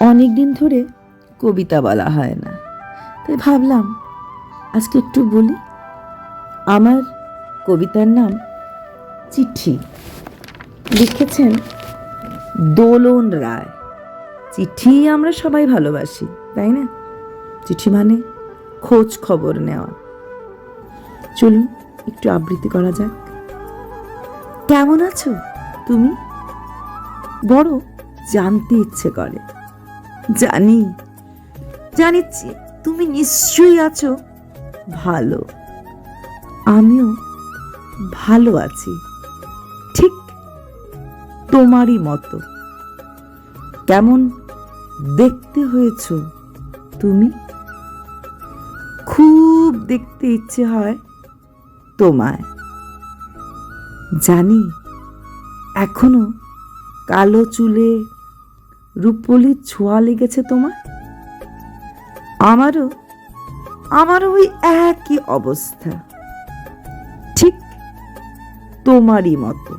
অনেক দিন ধরে কবিতা বলা হয় না। তাই ভাবলাম, আজকে একটু বলি, আমার কবিতার নাম চিঠি। লিখেছেন দোলন রায়। চিঠি আমরা সবাই ভালোবাসি, তাই না? চিঠি মানে খোঁজ খবর নেওয়া। চলুন, একটু আবৃত্তি করা যাক। কেমন আছো তুমি? বড় জানতে ইচ্ছে করে। জানি জানি তুমি নিশ্চয়ই আছো ভালো। আমিও ভালো আছি, ঠিক তোমারই মতো। কেমন দেখতে হয়েছ তুমি? খুব দেখতে ইচ্ছে হয় তোমায়। জানি এখনও কালো চুলে রূপলির ছোঁয়া লেগেছে তোমার? আমারও আমারও ওই একই অবস্থা। ঠিক তোমারই মতো।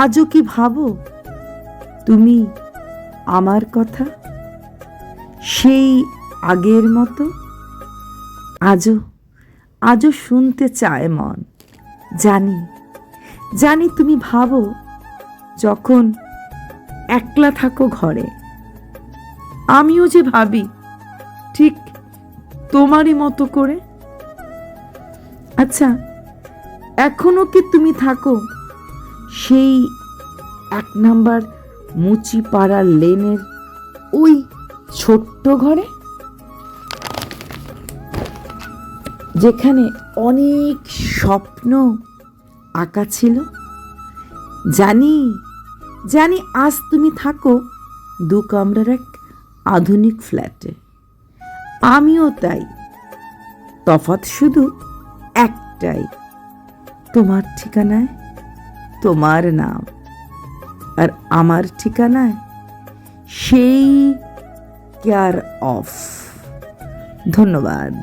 আজও কি ভাবো তুমি আমার কথা? সেই আগের মতো? আজও আজও শুনতে চায় মন। জানি জানি তুমি ভাবো যখন একলা থাকো ঘরে। আমিও যে ভাবি, ঠিক তোমারই মতো করে। আচ্ছা এখনও কি তুমি থাকো সেই এক নাম্বার মুচি পাড়ার লেনের ওই ছোট্ট ঘরে? যেখানে অনেক স্বপ্ন আঁকা ছিল। জানি জানি আজ তুমি থাকো দু কামরার এক আধুনিক ফ্ল্যাটে। আমিও তাই। তফাৎ শুধু একটাই। তোমার ঠিকানায় তোমার নাম। আর আমার ঠিকানায় সেই কেয়ার অফ। ধন্যবাদ।